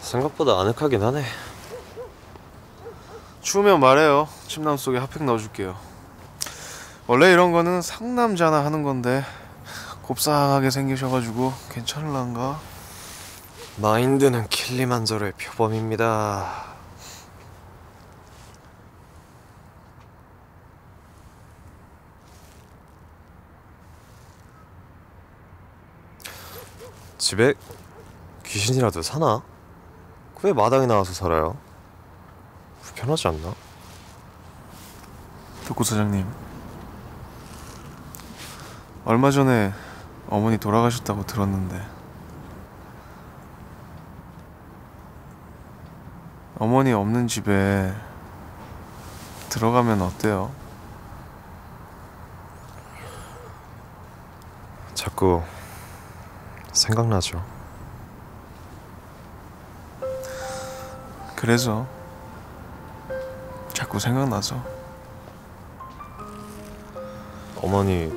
생각보다 아늑하긴 하네. 추우면 말해요. 침낭 속에 핫팩 넣어줄게요. 원래 이런 거는 상남자나 하는 건데 곱상하게 생기셔가지고 괜찮을란가? 마인드는 킬리만저로의 표범입니다. 집에 귀신이라도 사나? 왜 마당에 나와서 살아요? 불편하지 않나? 덕구 사장님 얼마 전에 어머니 돌아가셨다고 들었는데 어머니 없는 집에 들어가면 어때요? 자꾸 생각나죠. 그래서 자꾸 생각나서 어머니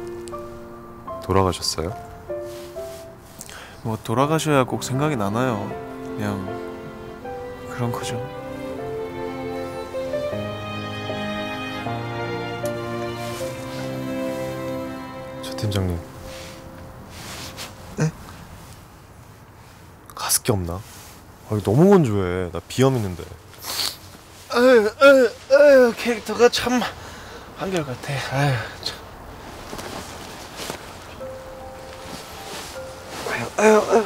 돌아가셨어요? 뭐 돌아가셔야 꼭 생각이 나나요? 그냥 그런 거죠. 조 팀장님. 네? 가습기 없나? 아, 너무 건조해. 나 비염 있는데. 아유, 아유, 아유, 캐릭터가 참 한결같아. 아유, 참. 아유, 아유, 아유.